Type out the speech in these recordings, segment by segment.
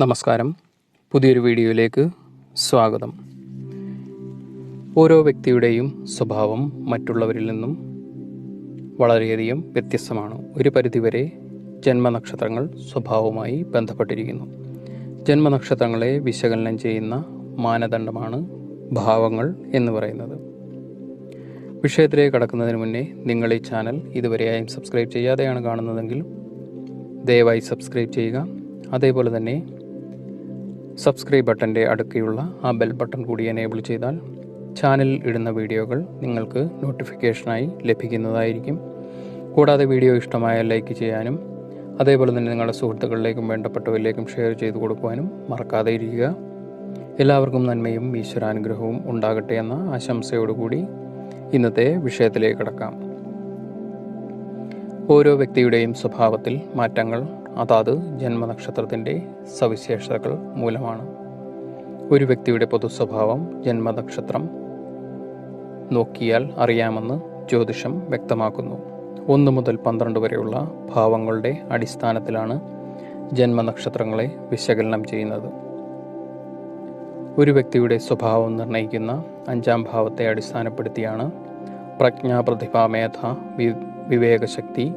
നമസ്കാരം. പുതിയൊരു വീഡിയോയിലേക്ക് സ്വാഗതം. ഓരോ വ്യക്തിയുടെയും സ്വഭാവം മറ്റുള്ളവരിൽ നിന്നും വളരെയധികം വ്യത്യസ്തമാണ്. ഒരു പരിധിവരെ ജന്മനക്ഷത്രങ്ങൾ സ്വഭാവവുമായി ബന്ധപ്പെട്ടിരിക്കുന്നു. ജന്മനക്ഷത്രങ്ങളെ വിശകലനം ചെയ്യുന്ന മാനദണ്ഡമാണ് ഭാവങ്ങൾ എന്ന് പറയുന്നത്. വിഷയത്തിലേക്ക് കടക്കുന്നതിന് മുന്നേ നിങ്ങൾ ഈ ചാനൽ ഇതുവരെയായും സബ്സ്ക്രൈബ് ചെയ്യാതെയാണ് കാണുന്നതെങ്കിൽ ദയവായി സബ്സ്ക്രൈബ് ചെയ്യുക. അതേപോലെ തന്നെ സബ്സ്ക്രൈബ് ബട്ടന്റെ അടുക്കെയുള്ള ആ ബെൽ ബട്ടൺ കൂടി എനേബിൾ ചെയ്താൽ ചാനലിൽ ഇടുന്ന വീഡിയോകൾ നിങ്ങൾക്ക് നോട്ടിഫിക്കേഷനായി ലഭിക്കുന്നതായിരിക്കും. കൂടാതെ വീഡിയോ ഇഷ്ടമായ ലൈക്ക് ചെയ്യാനും അതേപോലെ തന്നെ നിങ്ങളുടെ സുഹൃത്തുക്കളിലേക്കും വേണ്ടപ്പെട്ടവരിലേക്കും ഷെയർ ചെയ്തു കൊടുക്കുവാനും മറക്കാതെ ഇരിക്കുക. എല്ലാവർക്കും നന്മയും ഈശ്വരാനുഗ്രഹവും ഉണ്ടാകട്ടെ എന്ന ആശംസയോടുകൂടി ഇന്നത്തെ വിഷയത്തിലേക്ക് കടക്കാം. ഓരോ വ്യക്തിയുടെയും സ്വഭാവത്തിൽ മാറ്റങ്ങൾ അതാത് ജന്മനക്ഷത്രത്തിന്റെ സവിശേഷതകൾ മൂലമാണ്. ഒരു വ്യക്തിയുടെ പൊതുസ്വഭാവം ജന്മനക്ഷത്രം നോക്കിയാൽ അറിയാമെന്ന് ജ്യോതിഷം വ്യക്തമാക്കുന്നു. ഒന്ന് മുതൽ പന്ത്രണ്ട് വരെയുള്ള ഭാവങ്ങളുടെ അടിസ്ഥാനത്തിലാണ് ജന്മനക്ഷത്രങ്ങളെ വിശകലനം ചെയ്യുന്നത്. ഒരു വ്യക്തിയുടെ സ്വഭാവം നിർണയിക്കുന്ന അഞ്ചാം ഭാവത്തെ അടിസ്ഥാനപ്പെടുത്തിയാണ് പ്രജ്ഞാപ്രതിഭാമേധ വിവേകശക്തി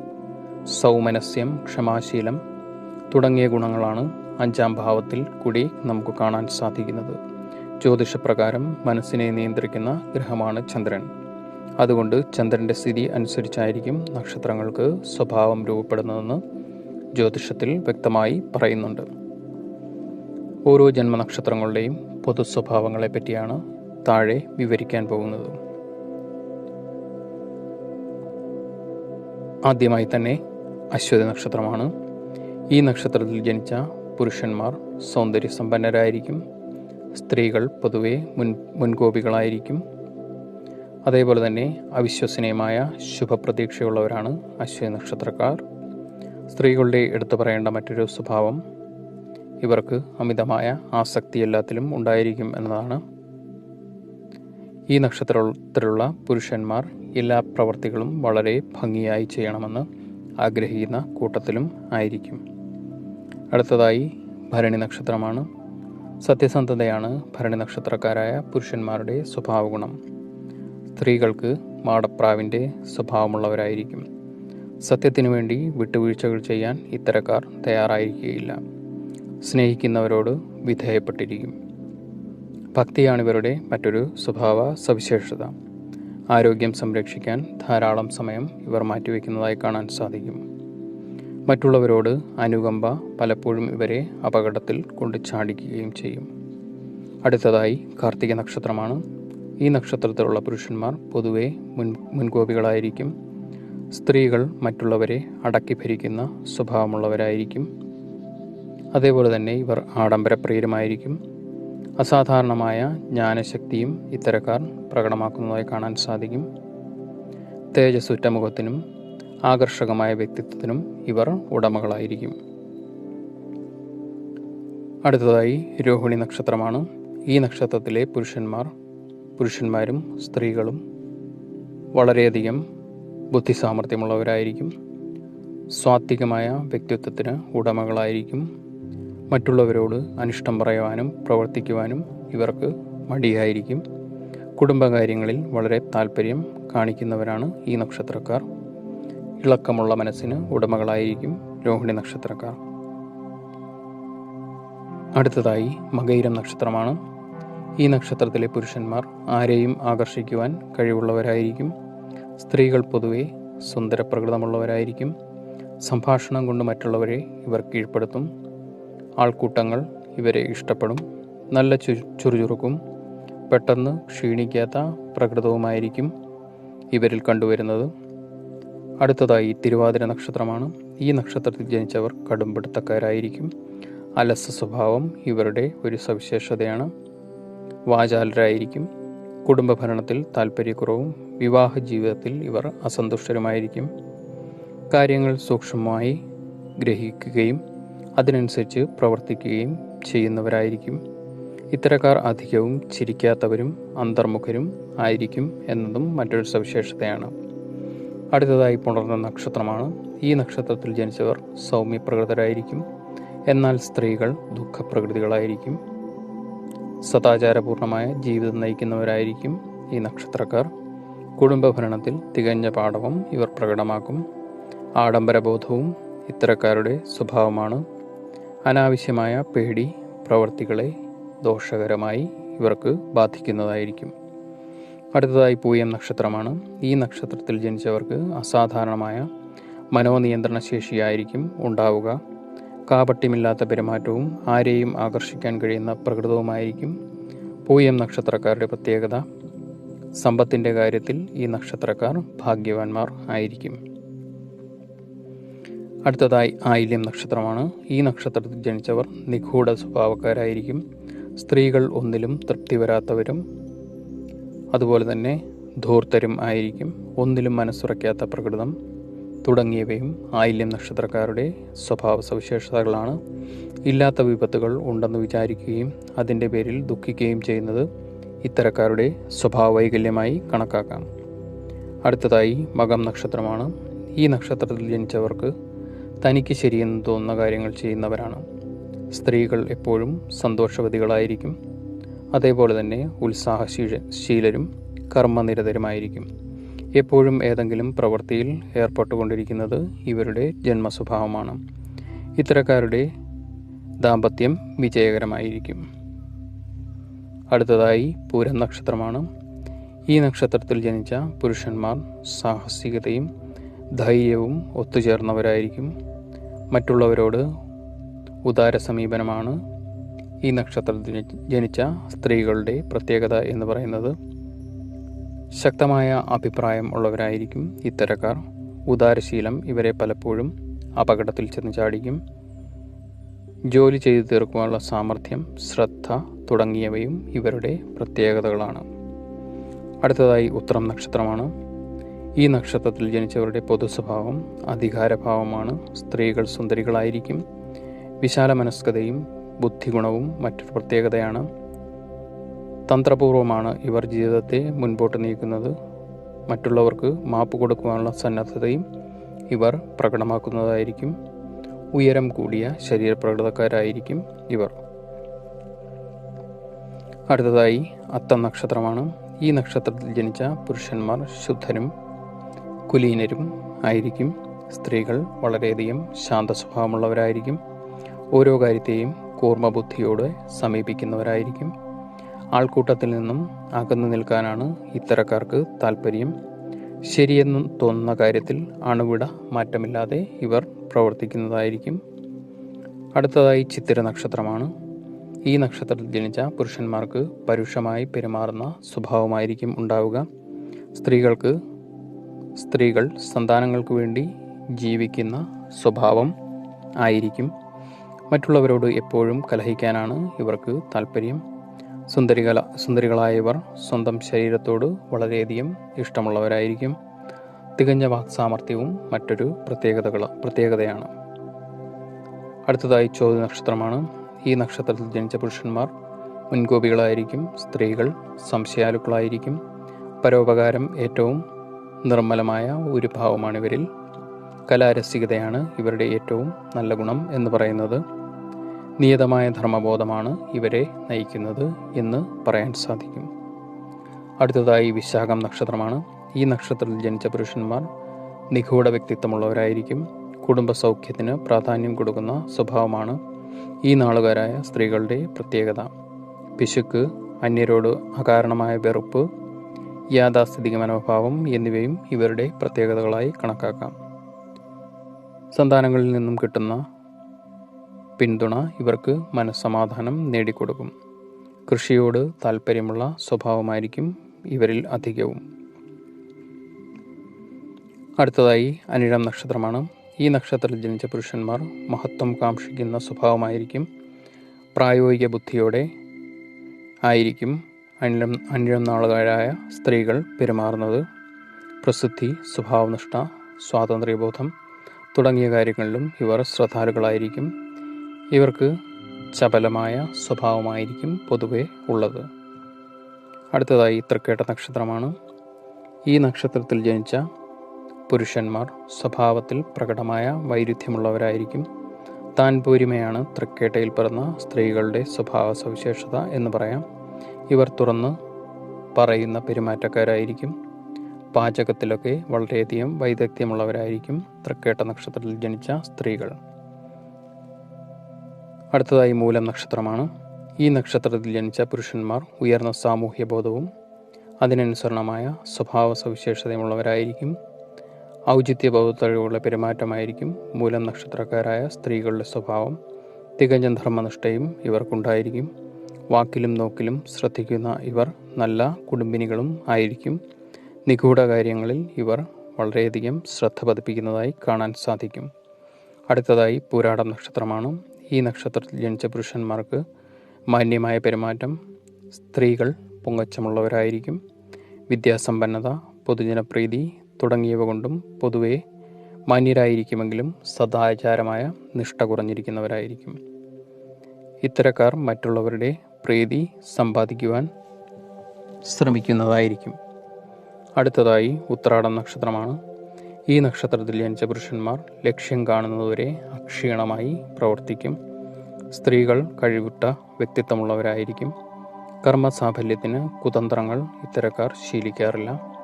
സൗമനസ്യം ക്ഷമാശീലം തുടങ്ങിയ ഗുണങ്ങളാണ് അഞ്ചാം ഭാവത്തിൽ കൂടി നമുക്ക് കാണാൻ സാധിക്കുന്നത്. ജ്യോതിഷപ്രകാരം മനസ്സിനെ നിയന്ത്രിക്കുന്ന ഗ്രഹമാണ് ചന്ദ്രൻ. അതുകൊണ്ട് ചന്ദ്രന്റെ സ്ഥിതി അനുസരിച്ചായിരിക്കും നക്ഷത്രങ്ങൾക്ക് സ്വഭാവം രൂപപ്പെടുന്നതെന്ന് ജ്യോതിഷത്തിൽ വ്യക്തമായി പറയുന്നുണ്ട്. ഓരോ ജന്മനക്ഷത്രങ്ങളുടെയും പൊതു സ്വഭാവങ്ങളെ പറ്റിയാണ് താഴെ വിവരിക്കാൻ പോകുന്നത്. ആദ്യമായി തന്നെ അശ്വതി നക്ഷത്രമാണ്. ഈ നക്ഷത്രത്തിൽ ജനിച്ച പുരുഷന്മാർ സൗന്ദര്യ സമ്പന്നരായിരിക്കും സ്ത്രീകൾ പൊതുവെ മുൻ മുൻകോപികളായിരിക്കും. അതേപോലെ തന്നെ അവിശ്വസനീയമായ ശുഭപ്രതീക്ഷയുള്ളവരാണ് അശ്വതി നക്ഷത്രക്കാർ. സ്ത്രീകളുടെ എടുത്തു പറയേണ്ട മറ്റൊരു സ്വഭാവം ഇവർക്ക് അമിതമായ ആസക്തി എല്ലാത്തിലും ഉണ്ടായിരിക്കും എന്നതാണ്. ഈ നക്ഷത്രത്തിലുള്ള പുരുഷന്മാർ എല്ലാ പ്രവർത്തികളും വളരെ ഭംഗിയായി ചെയ്യണമെന്ന് ആഗ്രഹിക്കുന്ന കൂട്ടത്തിലും ആയിരിക്കും. അടുത്തതായി ഭരണി നക്ഷത്രമാണ്. സത്യസന്ധതയാണ് ഭരണി നക്ഷത്രക്കാരായ പുരുഷന്മാരുടെ സ്വഭാവഗുണം. സ്ത്രീകൾക്ക് മാടപ്രാവിന്റെ സ്വഭാവമുള്ളവരായിരിക്കും. സത്യത്തിനു വേണ്ടി വിട്ടുവീഴ്ചകൾ ചെയ്യാൻ ഇത്തരക്കാർ തയ്യാറായിരിക്കുകയില്ല. സ്നേഹിക്കുന്നവരോട് വിധേയപ്പെട്ടിരിക്കും. ഭക്തിയാണ് ഇവരുടെ മറ്റൊരു സ്വഭാവ സവിശേഷത. ആരോഗ്യം സംരക്ഷിക്കാൻ ധാരാളം സമയം ഇവർ മാറ്റിവെക്കുന്നതായി കാണാൻ സാധിക്കും. മറ്റുള്ളവരോട് അനുകമ്പ പലപ്പോഴും ഇവരെ അപകടത്തിൽ കൊണ്ട് ചാടിക്കുകയും ചെയ്യും. അടുത്തതായി കാർത്തിക നക്ഷത്രമാണ്. ഈ നക്ഷത്രത്തിലുള്ള പുരുഷന്മാർ പൊതുവെ മുൻ മുൻകോപികളായിരിക്കും. സ്ത്രീകൾ മറ്റുള്ളവരെ അടക്കി ഭരിക്കുന്ന സ്വഭാവമുള്ളവരായിരിക്കും. അതേപോലെ തന്നെ ഇവർ ആഡംബരപ്രിയരുമായിരിക്കും. അസാധാരണമായ ജ്ഞാനശക്തിയും ഇത്തരക്കാർ പ്രകടമാക്കുന്നതായി കാണാൻ സാധിക്കും. തേജസ്സുറ്റ മുഖത്തിനും ആകർഷകമായ വ്യക്തിത്വത്തിനും ഇവർ ഉടമകളായിരിക്കും. അടുത്തതായി രോഹിണി നക്ഷത്രമാണ്. ഈ നക്ഷത്രത്തിലെ പുരുഷന്മാർ പുരുഷന്മാരും സ്ത്രീകളും വളരെയധികം ബുദ്ധിസാമർഥ്യമുള്ളവരായിരിക്കും. സ്വാത്വികമായ വ്യക്തിത്വത്തിന് ഉടമകളായിരിക്കും. മറ്റുള്ളവരോട് അനിഷ്ടം പറയുവാനും പ്രവർത്തിക്കുവാനും ഇവർക്ക് മടിയായിരിക്കും. കുടുംബകാര്യങ്ങളിൽ വളരെ താല്പര്യം കാണിക്കുന്നവരാണ് ഈ നക്ഷത്രക്കാർ. ഇളക്കമുള്ള മനസ്സിന് ഉടമകളായിരിക്കും രോഹിണി നക്ഷത്രക്കാർ. അടുത്തതായി മകൈരം നക്ഷത്രമാണ്. ഈ നക്ഷത്രത്തിലെ പുരുഷന്മാർ ആരെയും ആകർഷിക്കുവാൻ കഴിവുള്ളവരായിരിക്കും. സ്ത്രീകൾ പൊതുവെ സുന്ദരപ്രകൃതമുള്ളവരായിരിക്കും. സംഭാഷണം കൊണ്ട് മറ്റുള്ളവരെ ഇവർ കീഴ്പ്പെടുത്തും. ആൾക്കൂട്ടങ്ങൾ ഇവരെ ഇഷ്ടപ്പെടും. നല്ല ചുറുചുറുക്കും. പെട്ടെന്ന് ക്ഷീണിക്കാത്ത പ്രകൃതവുമായിരിക്കും ഇവരിൽ കണ്ടുവരുന്നത്. അടുത്തതായി തിരുവാതിര നക്ഷത്രമാണ്. ഈ നക്ഷത്രത്തിൽ ജനിച്ചവർ കടുംപിടുത്തക്കാരായിരിക്കും. അലസ സ്വഭാവം ഇവരുടെ ഒരു സവിശേഷതയാണ്. വാചാലരായിരിക്കും. കുടുംബഭരണത്തിൽ താല്പര്യക്കുറവും വിവാഹ ജീവിതത്തിൽ ഇവർ അസന്തുഷ്ടരുമായിരിക്കും. കാര്യങ്ങൾ സൂക്ഷ്മമായി ഗ്രഹിക്കുകയും അതിനനുസരിച്ച് പ്രവർത്തിക്കുകയും ചെയ്യുന്നവരായിരിക്കും. ഇത്തരക്കാർ അധികവും ചിരിക്കാത്തവരും അന്തർമുഖരും ആയിരിക്കും എന്നതും മറ്റൊരു സവിശേഷതയാണ്. അടുത്തതായി പുണർന്ന നക്ഷത്രമാണ്. ഈ നക്ഷത്രത്തിൽ ജനിച്ചവർ സൗമ്യപ്രകൃതരായിരിക്കും. എന്നാൽ സ്ത്രീകൾ ദുഃഖപ്രകൃതികളായിരിക്കും. സദാചാരപൂർണമായ ജീവിതം നയിക്കുന്നവരായിരിക്കും ഈ നക്ഷത്രക്കാർ. കുടുംബഭരണത്തിൽ തികഞ്ഞ പാഠവും ഇവർ പ്രകടമാക്കും. ആഡംബരബോധവും ഇത്തരക്കാരുടെ സ്വഭാവമാണ്. അനാവശ്യമായ പേടി പ്രവർത്തികളെ ദോഷകരമായി ഇവർക്ക് ബാധിക്കുന്നതായിരിക്കും. അടുത്തതായി പൂയം നക്ഷത്രമാണ്. ഈ നക്ഷത്രത്തിൽ ജനിച്ചവർക്ക് അസാധാരണമായ മനോനിയന്ത്രണ ശേഷിയായിരിക്കും ഉണ്ടാവുക. കാപട്യമില്ലാത്ത പെരുമാറ്റവും ആരെയും ആകർഷിക്കാൻ കഴിയുന്ന പ്രകൃതവുമായിരിക്കും പൂയം നക്ഷത്രക്കാരുടെ പ്രത്യേകത. സമ്പത്തിന്റെ കാര്യത്തിൽ ഈ നക്ഷത്രക്കാർ ഭാഗ്യവാന്മാർ ആയിരിക്കും. അടുത്തതായി ആയില്യം നക്ഷത്രമാണ്. ഈ നക്ഷത്രത്തിൽ ജനിച്ചവർ നിഗൂഢ സ്വഭാവക്കാരായിരിക്കും. സ്ത്രീകൾ ഒന്നിലും തൃപ്തി വരാത്തവരും അതുപോലെ തന്നെ ധൂർത്തരും ആയിരിക്കും. ഒന്നിലും മനസ്സുറയ്ക്കാത്ത പ്രകൃതം. തുടങ്ങിയവയും ആയില്യം നക്ഷത്രക്കാരുടെ സ്വഭാവ സവിശേഷതകളാണ് ഇല്ലാത്ത വിപത്തുകൾ ഉണ്ടെന്ന് വിചാരിക്കുകയും അതിന്റെ പേരിൽ ദുഃഖിക്കുകയും ചെയ്യുന്നത് ഇത്തരക്കാരുടെ സ്വഭാവ വൈകല്യമായി കണക്കാക്കാം. അടുത്തതായി മകം നക്ഷത്രമാണ്. ഈ നക്ഷത്രത്തിൽ ജനിച്ചവർക്ക് തനിക്ക് ശരിയെന്ന് തോന്നുന്ന കാര്യങ്ങൾ ചെയ്യുന്നവരാണ്. സ്ത്രീകൾ എപ്പോഴും സന്തോഷവതികളായിരിക്കും. അതേപോലെ തന്നെ ഉത്സാഹശീല ശീലരും കർമ്മനിരതരുമായിരിക്കും. എപ്പോഴും ഏതെങ്കിലും പ്രവൃത്തിയിൽ ഏർപ്പെട്ടുകൊണ്ടിരിക്കുന്നത് ഇവരുടെ ജന്മസ്വഭാവമാണ്. ഇത്തരക്കാരുടെ ദാമ്പത്യം വിജയകരമായിരിക്കും. അടുത്തതായി പൂരം നക്ഷത്രമാണ്. ഈ നക്ഷത്രത്തിൽ ജനിച്ച പുരുഷന്മാർ സാഹസികതയും ധൈര്യവും ഒത്തുചേർന്നവരായിരിക്കും. മറ്റുള്ളവരോട് ഉദാര സമീപനമാണ് ഈ നക്ഷത്രത്തിൽ ജനിച്ച സ്ത്രീകളുടെ പ്രത്യേകത എന്ന് പറയുന്നത് ശക്തമായ അഭിപ്രായം ഉള്ളവരായിരിക്കും ഇത്തരക്കാർ. ഉദാരശീലം ഇവരെ പലപ്പോഴും അപകടത്തിൽ ചെന്ന് ചാടിക്കും. ജോലി ചെയ്തു തീർക്കുവാനുള്ള സാമർഥ്യം ശ്രദ്ധ തുടങ്ങിയവയും ഇവരുടെ പ്രത്യേകതകളാണ്. അടുത്തതായി ഉത്തരം നക്ഷത്രമാണ്. ഈ നക്ഷത്രത്തിൽ ജനിച്ചവരുടെ പൊതു സ്വഭാവം അധികാരഭാവമാണ് സ്ത്രീകൾ സുന്ദരികളായിരിക്കും. വിശാല മനസ്കതയും ബുദ്ധിഗുണവും മറ്റൊരു പ്രത്യേകതയാണ്. തന്ത്രപൂർവമാണ് ഇവർ ജീവിതത്തെ മുൻപോട്ട് നീക്കുന്നത്. മറ്റുള്ളവർക്ക് മാപ്പ് കൊടുക്കുവാനുള്ള സന്നദ്ധതയും ഇവർ പ്രകടമാക്കുന്നതായിരിക്കും. ഉയരം കൂടിയ ശരീരപ്രകൃതക്കാരായിരിക്കും ഇവർ. അടുത്തതായി അത്തം നക്ഷത്രമാണ് ഈ നക്ഷത്രത്തിൽ ജനിച്ച പുരുഷന്മാർ ശുദ്ധരും കുലീനരും ആയിരിക്കും. സ്ത്രീകൾ വളരെയധികം ശാന്ത സ്വഭാവമുള്ളവരായിരിക്കും ഓരോ കാര്യത്തെയും കൂർമ്മബുദ്ധിയോടെ സമീപിക്കുന്നവരായിരിക്കും. ആൾക്കൂട്ടത്തിൽ നിന്നും അകന്നു നിൽക്കാനാണ് ഇത്തരക്കാർക്ക് താല്പര്യം ശരിയെന്ന് തോന്നുന്ന കാര്യത്തിൽ അണുവിട മാറ്റമില്ലാതെ ഇവർ പ്രവർത്തിക്കുന്നതായിരിക്കും. അടുത്തതായി ചിത്തിര നക്ഷത്രമാണ്. ഈ നക്ഷത്രത്തിൽ ജനിച്ച പുരുഷന്മാർക്ക് പരുഷമായി പെരുമാറുന്ന സ്വഭാവമായിരിക്കും ഉണ്ടാവുക. സ്ത്രീകൾക്ക് സ്ത്രീകൾ സന്താനങ്ങൾക്ക് വേണ്ടി ജീവിക്കുന്ന സ്വഭാവം ആയിരിക്കും. മറ്റുള്ളവരോട് എപ്പോഴും കലഹിക്കാനാണ് ഇവർക്ക് താല്പര്യം സുന്ദരികല സുന്ദരികളായവർ സ്വന്തം ശരീരത്തോട് വളരെയധികം ഇഷ്ടമുള്ളവരായിരിക്കും. തികഞ്ഞ വാക്സാമർത്ഥ്യവും മറ്റൊരു പ്രത്യേകതകൾ പ്രത്യേകതയാണ്. അടുത്തതായി ചോദ്യ നക്ഷത്രമാണ്. ഈ നക്ഷത്രത്തിൽ ജനിച്ച പുരുഷന്മാർ മുൻകോപികളായിരിക്കും സ്ത്രീകൾ സംശയാലുക്കളായിരിക്കും. പരോപകാരം ഏറ്റവും നിർമ്മലമായ ഒരു ഭാവമാണ് ഇവരിൽ കലാരസികതയാണ് ഇവരുടെ ഏറ്റവും നല്ല ഗുണം എന്ന് പറയുന്നത്. നിയതമായ ധർമ്മബോധമാണ് ഇവരെ നയിക്കുന്നത് എന്ന് പറയാൻ സാധിക്കും. അടുത്തതായി വിശാഖം നക്ഷത്രമാണ്. ഈ നക്ഷത്രത്തിൽ ജനിച്ച പുരുഷന്മാർ നിഗൂഢ വ്യക്തിത്വമുള്ളവരായിരിക്കും. കുടുംബ സൗഖ്യത്തിന് പ്രാധാന്യം കൊടുക്കുന്ന സ്വഭാവമാണ് ഈ നാളുകാരായ സ്ത്രീകളുടെ പ്രത്യേകത. പിശുക്ക് അന്യരോട് അകാരണമായ വെറുപ്പ് യാഥാസ്ഥിതിക മനോഭാവം എന്നിവയും ഇവരുടെ പ്രത്യേകതകളായി കണക്കാക്കാം. സന്താനങ്ങളിൽ നിന്നും കിട്ടുന്ന പിന്തുണ ഇവർക്ക് മനസ്സമാധാനം നേടിക്കൊടുക്കും. കൃഷിയോട് താല്പര്യമുള്ള സ്വഭാവമായിരിക്കും ഇവരിൽ അധികവും. അടുത്തതായി അനിഴം നക്ഷത്രമാണ്. ഈ നക്ഷത്രത്തിൽ ജനിച്ച പുരുഷന്മാർ മഹത്വം കാക്ഷിക്കുന്ന സ്വഭാവമായിരിക്കും. പ്രായോഗിക ബുദ്ധിയോടെ ആയിരിക്കും അനിഴം അനിഴം നാളുകാരായ സ്ത്രീകൾ പെരുമാറുന്നത്. പ്രസിദ്ധി സ്വഭാവനിഷ്ഠ സ്വാതന്ത്ര്യബോധം തുടങ്ങിയ കാര്യങ്ങളിലും ഇവർ ശ്രദ്ധാലുക്കളായിരിക്കും. ഇവർക്ക് ചപലമായ സ്വഭാവമായിരിക്കും പൊതുവെ ഉള്ളത്. അടുത്തതായി തൃക്കേട്ട നക്ഷത്രമാണ്. ഈ നക്ഷത്രത്തിൽ ജനിച്ച പുരുഷന്മാർ സ്വഭാവത്തിൽ പ്രകടമായ വൈരുദ്ധ്യമുള്ളവരായിരിക്കും. താൻ പോരിമയാണ് തൃക്കേട്ടയിൽ പിറന്ന സ്ത്രീകളുടെ സ്വഭാവ സവിശേഷത എന്ന് പറയാം. ഇവർ തുറന്ന് പറയുന്ന പെരുമാറ്റക്കാരായിരിക്കും. പാചകത്തിലൊക്കെ വളരെയധികം വൈദഗ്ധ്യമുള്ളവരായിരിക്കും തൃക്കേട്ട നക്ഷത്രത്തിൽ ജനിച്ച സ്ത്രീകൾ. അടുത്തതായി മൂലം നക്ഷത്രമാണ്. ഈ നക്ഷത്രത്തിൽ ജനിച്ച പുരുഷന്മാർ ഉയർന്ന സാമൂഹ്യ ബോധവും അതിനനുസരണമായ സ്വഭാവ സവിശേഷതയുമുള്ളവരായിരിക്കും. ഔചിത്യ ബോധത്തഴിവുള്ള പെരുമാറ്റമായിരിക്കും മൂലം നക്ഷത്രക്കാരായ സ്ത്രീകളുടെ സ്വഭാവം. തികഞ്ഞ ധർമ്മനിഷ്ഠയും ഇവർക്കുണ്ടായിരിക്കും. വാക്കിലും നോക്കിലും ശ്രദ്ധിക്കുന്ന ഇവർ നല്ല കുടുംബിനികളും ആയിരിക്കും. നിഗൂഢ കാര്യങ്ങളിൽ ഇവർ വളരെയധികം ശ്രദ്ധ പതിപ്പിക്കുന്നതായി കാണാൻ സാധിക്കും. അടുത്തതായി പൂരാടം നക്ഷത്രമാണ്. ഈ നക്ഷത്രത്തിൽ ജനിച്ച പുരുഷന്മാർക്ക് മാന്യമായ പെരുമാറ്റം സ്ത്രീകൾ പൊങ്ങച്ചമുള്ളവരായിരിക്കും വിദ്യാസമ്പന്നത പൊതുജനപ്രീതി തുടങ്ങിയവ കൊണ്ടും പൊതുവെ മാന്യരായിരിക്കുമെങ്കിലും സദാചാരമായ നിഷ്ഠ കുറഞ്ഞിരിക്കുന്നവരായിരിക്കും. ഇത്തരക്കാർ മറ്റുള്ളവരുടെ പ്രീതി സമ്പാദിക്കുവാൻ ശ്രമിക്കുന്നതായിരിക്കും. അടുത്തതായി ഉത്രാടം നക്ഷത്രമാണ്. ഈ നക്ഷത്രത്തിൽ ജനിച്ച പുരുഷന്മാർ ലക്ഷ്യം കാണുന്നതുവരെ അക്ഷീണമായി പ്രവർത്തിക്കും. സ്ത്രീകൾ കഴിവുറ്റ വ്യക്തിത്വമുള്ളവരായിരിക്കും. കർമ്മസാഫല്യത്തിന് കുതന്ത്രങ്ങൾ ഇത്തരക്കാർ ശീലിക്കാറില്ല.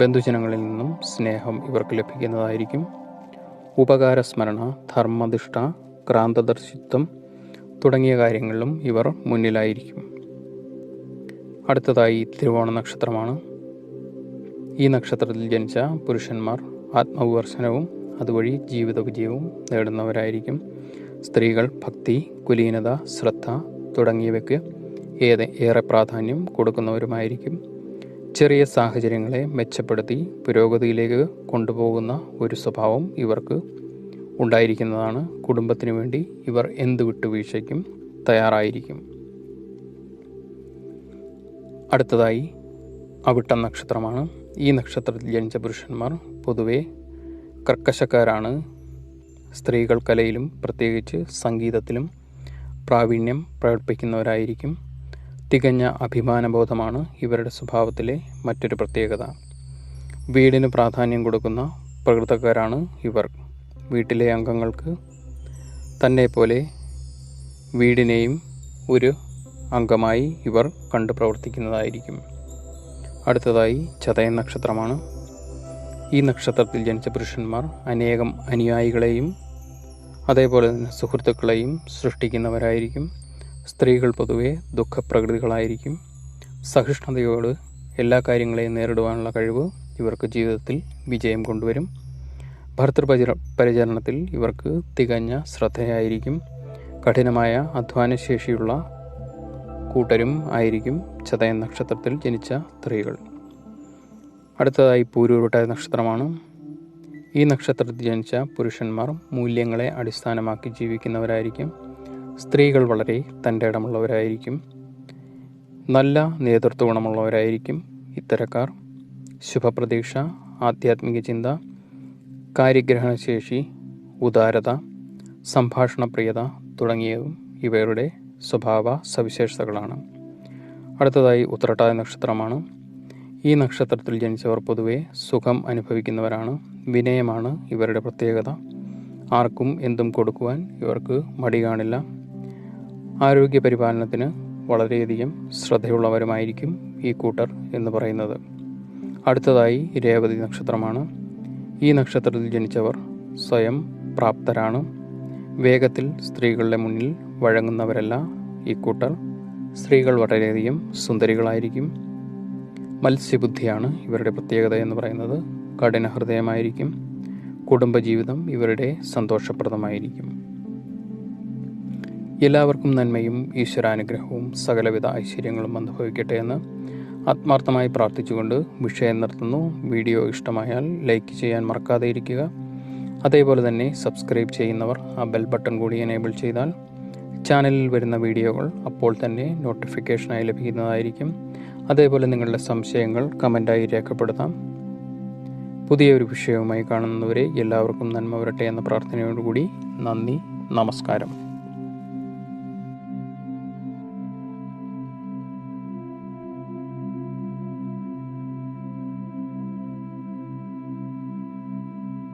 ബന്ധുജനങ്ങളിൽ നിന്നും സ്നേഹം ഇവർക്ക് ലഭിക്കുന്നതായിരിക്കും. ഉപകാരസ്മരണ ധർമ്മനിഷ്ഠ ക്രാന്തദർശിത്വം തുടങ്ങിയ കാര്യങ്ങളിലും ഇവർ മുന്നിലായിരിക്കും. അടുത്തതായി തിരുവോണ നക്ഷത്രമാണ് ഈ നക്ഷത്രത്തിൽ ജനിച്ച പുരുഷന്മാർ ആത്മവിമർശനവും അതുവഴി ജീവിത വിജയവും നേടുന്നവരായിരിക്കും. സ്ത്രീകൾ ഭക്തി കുലീനത ശ്രദ്ധ തുടങ്ങിയവയ്ക്ക് ഏത് ഏറെ പ്രാധാന്യം കൊടുക്കുന്നവരുമായിരിക്കും. ചെറിയ സാഹചര്യങ്ങളെ മെച്ചപ്പെടുത്തി പുരോഗതിയിലേക്ക് കൊണ്ടുപോകുന്ന ഒരു സ്വഭാവം ഇവർക്ക് ഉണ്ടായിരിക്കുന്നതാണ്. കുടുംബത്തിനു വേണ്ടി ഇവർ എന്ത് വിട്ടുവീഴ്ചയ്ക്കും തയ്യാറായിരിക്കും. അടുത്തതായി അവിട്ടം നക്ഷത്രമാണ്. ഈ നക്ഷത്രത്തിൽ ജനിച്ച പുരുഷന്മാർ പൊതുവെ കർക്കശക്കാരാണ്. സ്ത്രീകൾ കലയിലും പ്രത്യേകിച്ച് സംഗീതത്തിലും പ്രാവീണ്യം പ്രകടിപ്പിക്കുന്നവരായിരിക്കും. തികഞ്ഞ അഭിമാനബോധമാണ് ഇവരുടെ സ്വഭാവത്തിലെ മറ്റൊരു പ്രത്യേകത. വീടിന് പ്രാധാന്യം കൊടുക്കുന്ന പ്രകൃതക്കാരാണ് ഇവർ. വീട്ടിലെ അംഗങ്ങൾക്ക് തന്നെ പോലെ വീടിനെയും ഒരു അംഗമായി ഇവർ കണ്ടു പ്രവർത്തിക്കുന്നതായിരിക്കും അടുത്തതായി ചതയൻ നക്ഷത്രമാണ്. ഈ നക്ഷത്രത്തിൽ ജനിച്ച പുരുഷന്മാർ അനേകം അനുയായികളെയും അതേപോലെ തന്നെ സുഹൃത്തുക്കളെയും സൃഷ്ടിക്കുന്നവരായിരിക്കും. സ്ത്രീകൾ പൊതുവെ ദുഃഖപ്രകൃതികളായിരിക്കും. സഹിഷ്ണുതയോട് എല്ലാ കാര്യങ്ങളെയും നേരിടുവാനുള്ള കഴിവ് ഇവർക്ക് ജീവിതത്തിൽ വിജയം കൊണ്ടുവരും. ഭർത്തൃപരിച പരിചരണത്തിൽ ഇവർക്ക് തികഞ്ഞ ശ്രദ്ധയായിരിക്കും. കഠിനമായ അധ്വാനശേഷിയുള്ള കൂട്ടരും ആയിരിക്കും ചതയ നക്ഷത്രത്തിൽ ജനിച്ച സ്ത്രീകൾ. അടുത്തതായി പൂരൂരുട്ടായ നക്ഷത്രമാണ്. ഈ നക്ഷത്രത്തിൽ ജനിച്ച പുരുഷന്മാർ മൂല്യങ്ങളെ അടിസ്ഥാനമാക്കി ജീവിക്കുന്നവരായിരിക്കും. സ്ത്രീകൾ വളരെ തന്റെ ഇടമുള്ളവരായിരിക്കും. നല്ല നേതൃത്വ ഗുണമുള്ളവരായിരിക്കും ഇത്തരക്കാർ. ശുഭപ്രതീക്ഷ ആധ്യാത്മിക ചിന്ത കാര്യഗ്രഹണശേഷി ഉദാരത സംഭാഷണപ്രിയത തുടങ്ങിയതും ഇവരുടെ സ്വഭാവ സവിശേഷതകളാണ്. അടുത്തതായി ഉത്രട്ടായ നക്ഷത്രമാണ്. ഈ നക്ഷത്രത്തിൽ ജനിച്ചവർ പൊതുവെ സുഖം അനുഭവിക്കുന്നവരാണ്. വിനയമാണ് ഇവരുടെ പ്രത്യേകത. ആർക്കും എന്തും കൊടുക്കുവാൻ ഇവർക്ക് മടി കാണില്ല. ആരോഗ്യ പരിപാലനത്തിന് വളരെയധികം ശ്രദ്ധയുള്ളവരുമായിരിക്കും ഈ കൂട്ടർ എന്ന് പറയുന്നത്. അടുത്തതായി രേവതി നക്ഷത്രമാണ്. ഈ നക്ഷത്രത്തിൽ ജനിച്ചവർ സ്വയം പ്രാപ്തരാണ്. വേഗത്തിൽ സ്ത്രീകളുടെ മുന്നിൽ വഴങ്ങുന്നവരല്ല ഈ കൂട്ടർ. സ്ത്രീകൾ വളരെയധികം സുന്ദരികളായിരിക്കും. മത്സ്യബുദ്ധിയാണ് ഇവരുടെ പ്രത്യേകത എന്ന് പറയുന്നത്. കഠിന ഹൃദയമായിരിക്കും കുടുംബജീവിതം ഇവരുടെ സന്തോഷപ്രദമായിരിക്കും. എല്ലാവർക്കും നന്മയും ഈശ്വരാനുഗ്രഹവും സകലവിധ ഐശ്വര്യങ്ങളും അനുഭവിക്കട്ടെ എന്ന് ആത്മാർത്ഥമായി പ്രാർത്ഥിച്ചുകൊണ്ട് വിഷയം നിർത്തുന്നു. വീഡിയോ ഇഷ്ടമായാൽ ലൈക്ക് ചെയ്യാൻ മറക്കാതെ ഇരിക്കുക. അതേപോലെ തന്നെ സബ്സ്ക്രൈബ് ചെയ്യുന്നവർ ആ ബെൽ ബട്ടൺ കൂടി എനേബിൾ ചെയ്താൽ ചാനലിൽ വരുന്ന വീഡിയോകൾ അപ്പോൾ തന്നെ നോട്ടിഫിക്കേഷനായി ലഭിക്കുന്നതായിരിക്കും. അതേപോലെ നിങ്ങളുടെ സംശയങ്ങൾ കമന്റായി രേഖപ്പെടുത്താം. പുതിയൊരു വിഷയവുമായി കാണുന്നവരെ എല്ലാവർക്കും നന്മ വരട്ടെ എന്ന പ്രാർത്ഥനയോടുകൂടി നന്ദി നമസ്കാരം.